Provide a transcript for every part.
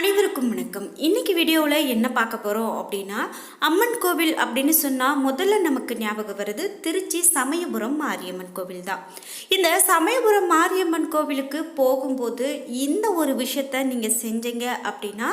அனைவருக்கும் வணக்கம். இன்னைக்கு வீடியோவில் என்ன பார்க்க போகிறோம் அப்படின்னா அம்மன் கோவில் அப்படின்னு சொன்னால் முதல்ல நமக்கு ஞாபகம் வருது திருச்சி சமயபுரம் மாரியம்மன் கோவில் தான். இந்த சமயபுரம் மாரியம்மன் கோவிலுக்கு போகும்போது இந்த ஒரு விஷயத்த நீங்கள் செஞ்சீங்க அப்படின்னா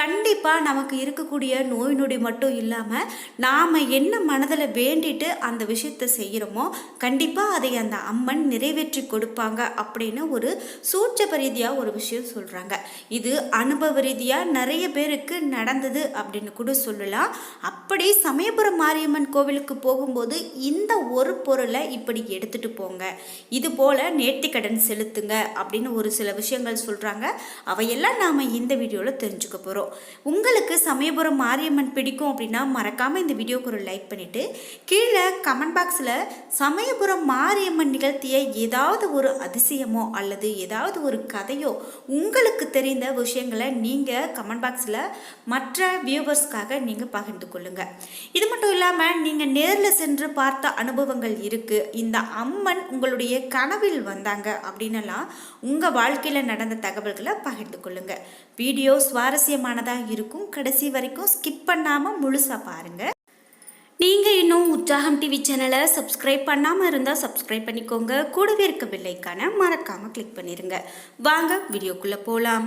கண்டிப்பாக நமக்கு இருக்கக்கூடிய நோய் நொடி மட்டும் இல்லாமல் நாம் என்ன மனதில் வேண்டிட்டு அந்த விஷயத்த செய்கிறோமோ கண்டிப்பாக அதை அந்த அம்மன் நிறைவேற்றி கொடுப்பாங்க அப்படின்னு ஒரு சூட்சப ரீதியாக ஒரு விஷயம் சொல்கிறாங்க இது அனுபவ ரீதியாக நிறைய பேருக்கு நடந்தது அப்படின்னு கூட சொல்லலாம். அப்படி சமயபுரம் மாரியம்மன் கோவிலுக்கு போகும்போது இந்த ஒரு பொருளை இப்படி எடுத்துகிட்டு போங்க. இது போல் நேர்த்திக்கடன் செலுத்துங்க அப்படின்னு ஒரு சில விஷயங்கள் சொல்கிறாங்க அவையெல்லாம் நாம் இந்த வீடியோவில் தெரிஞ்சுக்க போகிறோம் உங்களுக்கு சமயபுரம் மாரியம்மன் பிடிக்கும் அப்படின்னா மறக்காமல் இந்த வீடியோக்கு ஒரு லைக் பண்ணிவிட்டு கீழே கமெண்ட் பாக்ஸில் சமயபுரம் மாரியம்மன் நிகழ்த்திய ஏதாவது ஒரு அதிசயமோ அல்லது ஏதாவது ஒரு கதையோ உங்களுக்கு தெரிந்த விஷயங்களை நீங்கள் நீங்கள் கமெண்ட் பாக்ஸில் மற்ற வியூவர்ஸ்க்காக நீங்கள் பகிர்ந்து கொள்ளுங்கள் இது மட்டும் இல்லாமல் நீங்கள் நேரில் சென்று பார்த்த அனுபவங்கள் இருக்குது இந்த அம்மன் உங்களுடைய கனவில் வந்தாங்க அப்படின்னலாம் உங்கள் வாழ்க்கையில் நடந்த தகவல்களை பகிர்ந்து கொள்ளுங்கள் வீடியோ சுவாரஸ்யமானதாக இருக்கும். கடைசி வரைக்கும் ஸ்கிப் பண்ணாமல் முழுசாக பாருங்கள் நீங்கள் இன்னும் உற்சாகம் டிவி சேனலை சப்ஸ்கிரைப் பண்ணாமல் இருந்தால் சப்ஸ்கிரைப் பண்ணிக்கோங்க. கூடவே இருக்க பில்லைக்கான மறக்காமல் கிளிக் பண்ணிடுங்க வாங்க வீடியோக்குள்ளே போகலாம்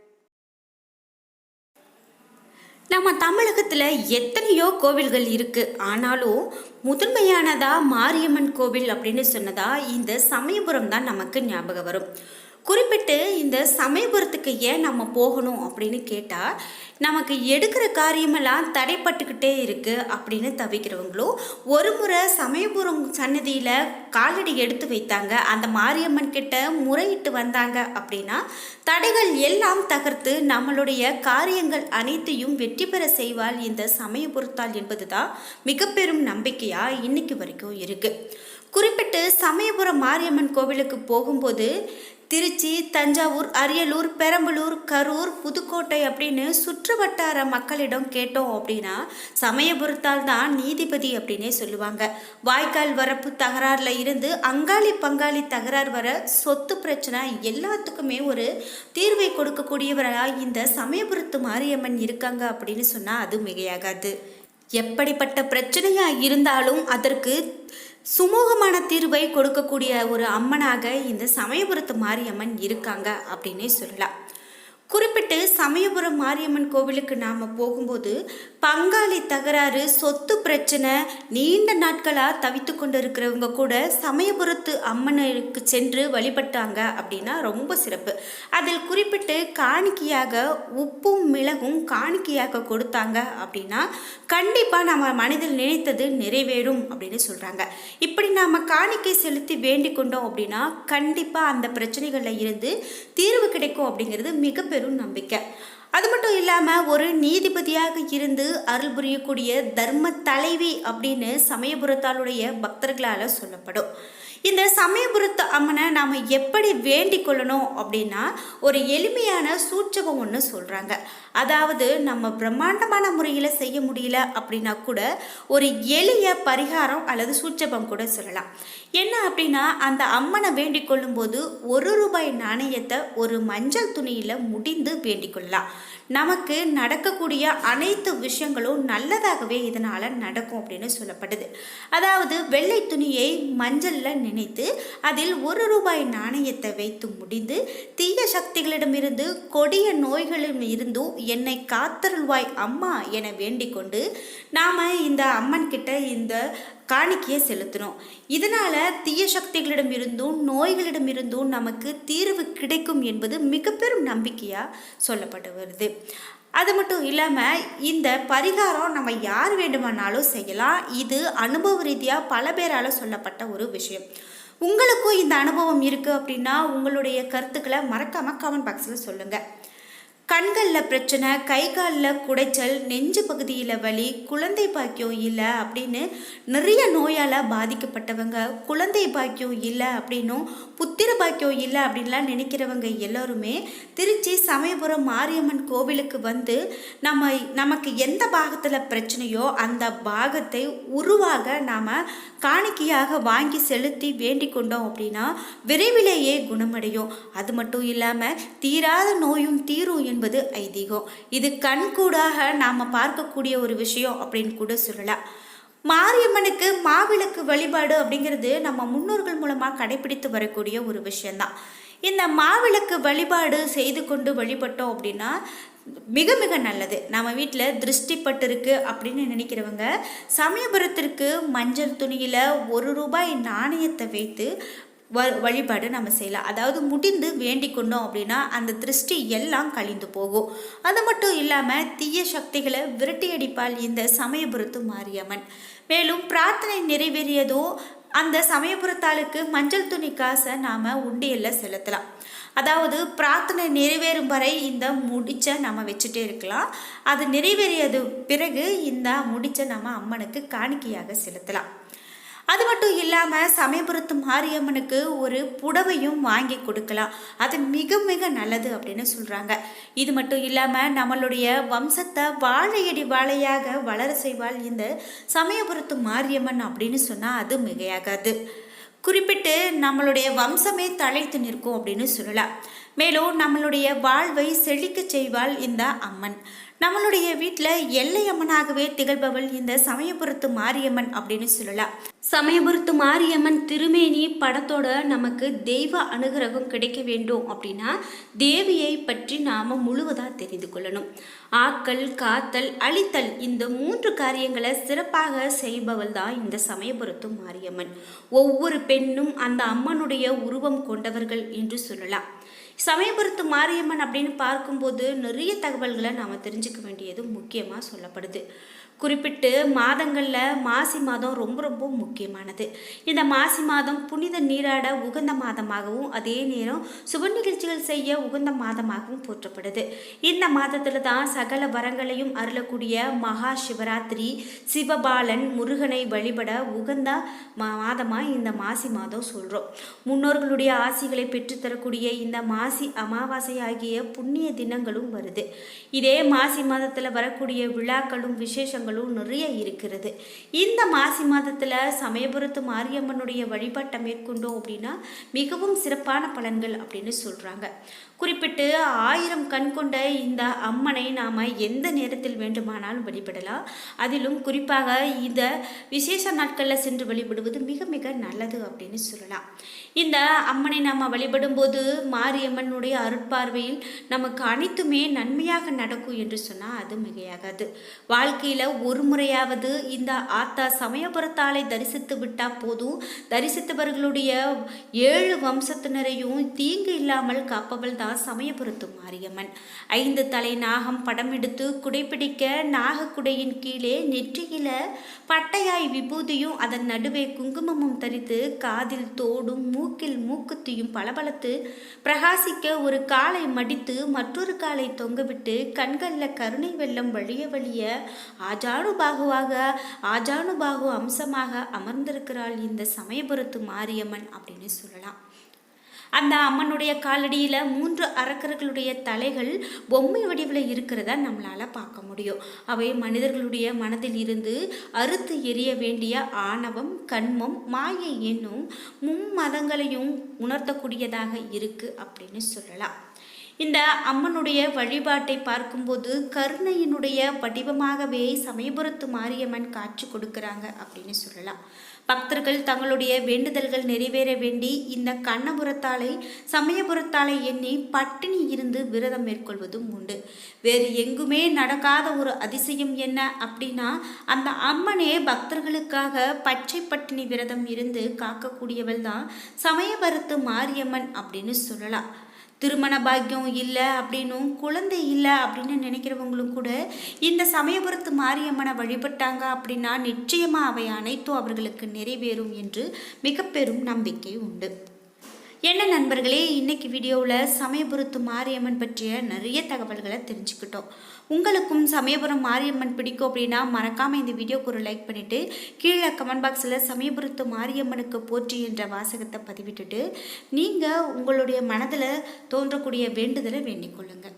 நம்ம தமிழகத்தில் எத்தனையோ கோவில்கள் இருக்குது ஆனாலும் முதன்மையானதா மாரியம்மன் கோவில் அப்படின்னு சொன்னதா இந்த சமயபுரம் தான் நமக்கு ஞாபகம் வரும். குறிப்பிட்டு இந்த சமயபுரத்துக்கு ஏன் நம்ம போகணும் அப்படின்னு கேட்டால் நமக்கு எடுக்கிற காரியமெல்லாம் தடைப்பட்டுக்கிட்டே இருக்குது அப்படின்னு தவிக்கிறவங்களும் ஒரு முறை சமயபுரம் சன்னதியில் காலடி எடுத்து வைத்தாங்க. அந்த மாரியம்மன் கிட்ட முறையிட்டு வந்தாங்க அப்படின்னா தடைகள் எல்லாம் தகர்த்து நம்மளுடைய காரியங்கள் அனைத்தையும் வெற்றி பெற செய்வாள் இந்த சமயபுரத்தால் என்பதுதான் மிக பெரும் நம்பிக்கையாக இன்னைக்கு வரைக்கும் இருக்குது குறிப்பிட்டு சமயபுரம் மாரியம்மன் கோவிலுக்கு போகும்போது திருச்சி தஞ்சாவூர் அரியலூர் பெரம்பலூர் கரூர் புதுக்கோட்டை அப்படின்னு சுற்றுவட்டார மக்களிடம் கேட்டோம் அப்படின்னா சமயபுரத்தால் தான் நீதிபதி அப்படின்னே சொல்லுவாங்க. வாய்க்கால் வரப்பு தகராறில் இருந்து அங்காளி பங்காளி தகராறு வர சொத்து பிரச்சனை எல்லாத்துக்குமே ஒரு தீர்வை கொடுக்கக்கூடியவராக இந்த சமயபுரத்து மாரியம்மன் இருக்காங்க அப்படின்னு சொன்னால் அது மிகையாகாது. எப்படிப்பட்ட பிரச்சனையாக இருந்தாலும் அதற்கு சுமூகமான தீர்வை கொடுக்கக்கூடிய ஒரு அம்மனாக இந்த சமயபுரத்து மாரியம்மன் இருக்காங்க அப்படின்னே சொல்லலாம். குறிப்பிட்டு சமயபுரம் மாரியம்மன் கோவிலுக்கு நாம் போகும்போது பங்காளி தகராறு சொத்து பிரச்சனை நீண்ட நாட்களாக தவித்து கொண்டு இருக்கிறவங்க கூட சமயபுரத்து அம்மனுக்கு சென்று வழிபட்டாங்க அப்படின்னா ரொம்ப சிறப்பு. அதில் குறிப்பிட்டு காணிக்கையாக உப்பும் மிளகும் காணிக்கையாக கொடுத்தாங்க அப்படின்னா கண்டிப்பாக நம்ம மனதில் நினைத்தது நிறைவேறும் அப்படின்னு சொல்கிறாங்க இப்படி நாம் காணிக்கை செலுத்தி வேண்டிக் கொண்டோம் அப்படின்னா கண்டிப்பாக அந்த பிரச்சனைகளில் இருந்து தீர்வு கிடைக்கும் அப்படிங்கிறது மிக பெரும் நம்பிக்கை. அது மட்டும் இல்லாமல் ஒரு நீதிபதியாக இருந்து அருள் புரியக்கூடிய தர்ம தலைவி அப்படின்னு சமயபுரத்தாளுடைய பக்தர்களால் சொல்லப்படும். இந்த சமயபுரத்து அம்மனை நாம் எப்படி வேண்டிக் கொள்ளணும் அப்படின்னா ஒரு எளிமையான சூட்சகம் ஒன்று சொல்கிறாங்க அதாவது நம்ம பிரம்மாண்டமான முறையில் செய்ய முடியல அப்படின்னா கூட ஒரு எளிய பரிகாரம் அல்லது சூட்சபம் கூட சொல்லலாம். என்ன அப்படின்னா அந்த அம்மனை வேண்டிக் கொள்ளும்போது ஒரு ரூபாய் நாணயத்தை ஒரு மஞ்சள் துணியில் முடிந்து வேண்டிக் கொள்ளலாம் நமக்கு நடக்கக்கூடிய அனைத்து விஷயங்களும் நல்லதாகவே இதனால் நடக்கும் அப்படின்னு சொல்லப்படுது. அதாவது வெள்ளை துணியை மஞ்சளில் நினைத்து அதில் ஒரு ரூபாய் நாணயத்தை வைத்து முடிந்து தீய சக்திகளிடமிருந்து கொடிய நோய்களிடம் இருந்தும் என்னை காத்தருள்வாய் அம்மா என வேண்டிக் கொண்டு நாம் இந்த அம்மன் கிட்ட இந்த காணிக்கையை செலுத்தணும். இதனால் தீய சக்திகளிடம் இருந்தும் நோய்களிடம் இருந்தும் நமக்கு தீர்வு கிடைக்கும் என்பது மிக பெரும் நம்பிக்கையாக சொல்லப்பட்டு வருது அது மட்டும் இல்லாமல் இந்த பரிகாரம் நம்ம யார் வேண்டுமானாலும் செய்யலாம். இது அனுபவ ரீதியாக பல பேரால் சொல்லப்பட்ட ஒரு விஷயம். உங்களுக்கும் இந்த அனுபவம் இருக்குது அப்படின்னா உங்களுடைய கருத்துக்களை மறக்காமல் கமெண்ட் பாக்ஸில் சொல்லுங்கள் கண்களில் பிரச்சனை கை காலில் குடைச்சல் நெஞ்சு பகுதியில் வலி குழந்தை பாக்கியம் இல்லை அப்படின்னு நிறைய நோயால் பாதிக்கப்பட்டவங்க குழந்தை பாக்கியம் இல்லை அப்படின்னும் புத்திர பாக்கியம் இல்லை அப்படின்லாம் நினைக்கிறவங்க எல்லோருமே திருச்சி சமயபுரம் மாரியம்மன் கோவிலுக்கு வந்து நம்ம நமக்கு எந்த பாகத்தில் பிரச்சனையோ அந்த பாகத்தை உருவாக நாம் காணிக்கையாக வாங்கி செலுத்தி வேண்டிக் கொண்டோம் அப்படின்னா விரைவிலேயே குணமடையும். அது மட்டும் இல்லாமல் தீராத நோயும் தீரும் என்பது ஐதீகம். இது கண்கூடாக நாம் பார்க்கக்கூடிய ஒரு விஷயம் அப்படின்னு கூட சொல்லலாம். மாரியம்மனுக்கு மாவிளக்கு வழிபாடு அப்படிங்கிறது நம்ம முன்னோர்கள் மூலமாக கடைபிடித்து வரக்கூடிய ஒரு விஷயந்தான் இந்த மாவிளக்கு வழிபாடு செய்து கொண்டு வழிபட்டோம் அப்படின்னா மிக மிக நல்லது. நம்ம வீட்டில் திருஷ்டிப்பட்டிருக்கு அப்படின்னு நினைக்கிறவங்க சமயபுரத்திற்கு மஞ்சள் துணியில் ஒரு ரூபாய் நாணயத்தை வைத்து வ வழிபாடு நம்ம செய்யலாம். அதாவது முடிந்து வேண்டிக் கொண்டோம் அப்படின்னா அந்த திருஷ்டி எல்லாம் கழிந்து போகும். அது மட்டும் இல்லாமல் தீய சக்திகளை விரட்டியடிப்பால் இந்த சமயபுரத்து மாரியம்மன். மேலும் பிரார்த்தனை நிறைவேறியதோ அந்த சமயபுரத்தாளுக்கு மஞ்சள் துணி காசை நாம் உண்டியலில் செலுத்தலாம். அதாவது பிரார்த்தனை நிறைவேறும் வரை இந்த முடிச்சை நம்ம வச்சுட்டே இருக்கலாம். அது நிறைவேறியது பிறகு இந்த முடிச்சை நம்ம அம்மனுக்கு காணிக்கையாக செலுத்தலாம். அது மட்டும் இல்லாமல் சமயபுரத்து மாரியம்மனுக்கு ஒரு புடவையும் வாங்கி கொடுக்கலாம். அது மிக மிக நல்லது அப்படின்னு சொல்கிறாங்க இது மட்டும் இல்லாமல் நம்மளுடைய வம்சத்தை வாழையடி வாழையாக வளர செய்வாள் இந்த சமயபுரத்து மாரியம்மன் அப்படின்னு சொன்னால் அது மிகையாகாது. குறிப்பிட்டு நம்மளுடைய வம்சமே தழைத்து நிற்கும் அப்படின்னு சொல்லலாம். மேலும் நம்மளுடைய வாழ்வை செழிக்க செய்வாள் இந்த அம்மன். நம்மளுடைய வீட்டில் எல்லையம்மனாகவே திகழ்பவள் இந்த சமயபுரத்து மாரியம்மன் அப்படின்னு சொல்லலாம். சமயபுரத்து மாரியம்மன் திருமேனி படத்தோட நமக்கு தெய்வ அனுகிரகம் கிடைக்க வேண்டும் அப்படின்னா தேவியை பற்றி நாம் முழுவதாக தெரிந்து கொள்ளணும். ஆக்கல் காத்தல் அழித்தல் இந்த மூன்று காரியங்களை சிறப்பாக செய்பவள் தான் இந்த சமயபுரத்து மாரியம்மன். ஒவ்வொரு பெண்ணும் அந்த அம்மனுடைய உருவம் கொண்டவர்கள் என்று சொல்லலாம். சமயபுரத்து மாரியம்மன் அப்படின்னு பார்க்கும்போது நிறைய தகவல்களை நாம் தெரிஞ்சுக்க வேண்டியது முக்கியமாக சொல்லப்படுது. குறிப்பிட்டு மாதங்களில் மாசி மாதம் ரொம்ப ரொம்ப முக்கியமானது. இந்த மாசி மாதம் புனித நீராட உகந்த மாதமாகவும் அதே நேரம் சுப நிகழ்ச்சிகள் செய்ய உகந்த மாதமாகவும் போற்றப்படுது. இந்த மாதத்தில் தான் சகல வரங்களையும் அருளக்கூடிய மகா சிவராத்திரி சிவபாலன் முருகனை வழிபட உகந்த மாதமாக இந்த மாசி மாதம் சொல்கிறோம் முன்னோர்களுடைய ஆசிகளை பெற்றுத்தரக்கூடிய இந்த மாசி அமாவாசை ஆகிய புண்ணிய தினங்களும் வருது. இதே மாசி மாதத்தில் வரக்கூடிய விழாக்களும் விசேஷங்களும் நிறைய இருக்கிறது. இந்த மாசி மாதத்தில் சமயபுரத்து மாரியம்மனுடைய வழிபாட்டை மேற்கொண்டோம் அப்படின்னா மிகவும் சிறப்பான பலன்கள் அப்படின்னு சொல்கிறாங்க குறிப்பிட்டு ஆயிரம் கண் கொண்ட இந்த அம்மனை நாம் எந்த நேரத்தில் வேண்டுமானாலும் வழிபடலாம். அதிலும் குறிப்பாக இந்த விசேஷ நாட்களில் சென்று வழிபடுவது மிக மிக நல்லது அப்படின்னு சொல்லலாம். இந்த அம்மனை நாம் வழிபடும் போது மாரியம்மனுடைய அருட்பார்வையில் நமக்கு அனைத்துமே நன்மையாக நடக்கும் என்று சொன்னால் அது மிகையாகாது. வாழ்க்கையில் ஒரு முறையாவது இந்த ஆத்தா சமயபுரத்தாலை தரிசித்து விட்டால் போதும். தரிசித்தவர்களுடைய ஏழு வம்சத்தினரையும் தீங்கு இல்லாமல் காப்பவள் தான் சமயபுரத்து மாரியம்மன். ஐந்து தலை நாகம் படம் எடுத்து குடைப்பிடிக்க நாகக்குடையின் கீழே நெற்றியில பட்டையாய் விபூதியும் அதன் நடுவே குங்குமமும் தரித்து காதில் தோடும் மூக்கில் மூக்குத்தியும் பளபளத்து பிரகாசிக்க ஒரு காலை மடித்து மற்றொரு காலை தொங்கவிட்டு கண்களில் கருணை வெள்ளம் வழிய வழிய ஆஜானுபாகுவாக ஆஜானுபாகு அம்சமாக அமர்ந்திருக்கிறாள் இந்த சமயபுரத்து மாரியம்மன் அப்படின்னு சொல்லலாம். அந்த அம்மனுடைய காலடியில் மூன்று அரக்கர்களுடைய தலைகள் பொம்மை வடிவில் இருக்கிறத நம்மளால் பார்க்க முடியும். அவை மனிதர்களுடைய மனதில் இருந்து அறுத்து எரிய வேண்டிய ஆணவம் கண்மம் மாயை என்னும் மும்மதங்களையும் உணர்த்தக்கூடியதாக இருக்குது அப்படின்னு சொல்லலாம். இந்த அம்மனுடைய வழிபாட்டை பார்க்கும்போது கருணையினுடைய வடிவமாகவே சமயபுரத்து மாரியம்மன் காட்சி கொடுக்குறாங்க அப்படின்னு சொல்லலாம். பக்தர்கள் தங்களுடைய வேண்டுதல்கள் நிறைவேற வேண்டி இந்த கண்ணபுரத்தாலை சமயபுரத்தாலை எண்ணி பட்டினி இருந்து விரதம் மேற்கொள்வதும் உண்டு. வேறு எங்குமே நடக்காத ஒரு அதிசயம் என்ன அப்படின்னா அந்த அம்மனே பக்தர்களுக்காக பச்சை பட்டினி விரதம் இருந்து காக்கக்கூடியவள் தான் சமயபுரத்து மாரியம்மன் அப்படின்னு சொல்லலாம். திருமண பாக்கியம் இல்லை அப்படின்னும் குழந்தை இல்லை அப்படின்னு நினைக்கிறவங்களும் கூட இந்த சமயபுரத்து மாரியம்மனை வழிபட்டாங்க அப்படின்னா நிச்சயமாக அவை அனைத்தும் அவர்களுக்கு நிறைவேறும் என்று மிக பெரும் நம்பிக்கை உண்டு. என்ன நண்பர்களே இன்னைக்கு வீடியோவில் சமயபுரத்து மாரியம்மன் பற்றிய நிறைய தகவல்களை தெரிஞ்சுக்கிட்டோம். உங்களுக்கும் சமயபுரம் மாரியம்மன் பிடிக்கும் அப்படின்னா மறக்காமல் இந்த வீடியோக்கு ஒரு லைக் பண்ணிவிட்டு கீழே கமெண்ட் பாக்ஸில் சமயபுரத்து மாரியம்மனுக்கு போற்றி என்ற வாசகத்தை பதிவிட்டுட்டு நீங்கள் உங்களுடைய மனதில் தோன்றக்கூடிய வேண்டுதலை வேண்டிக் கொள்ளுங்கள்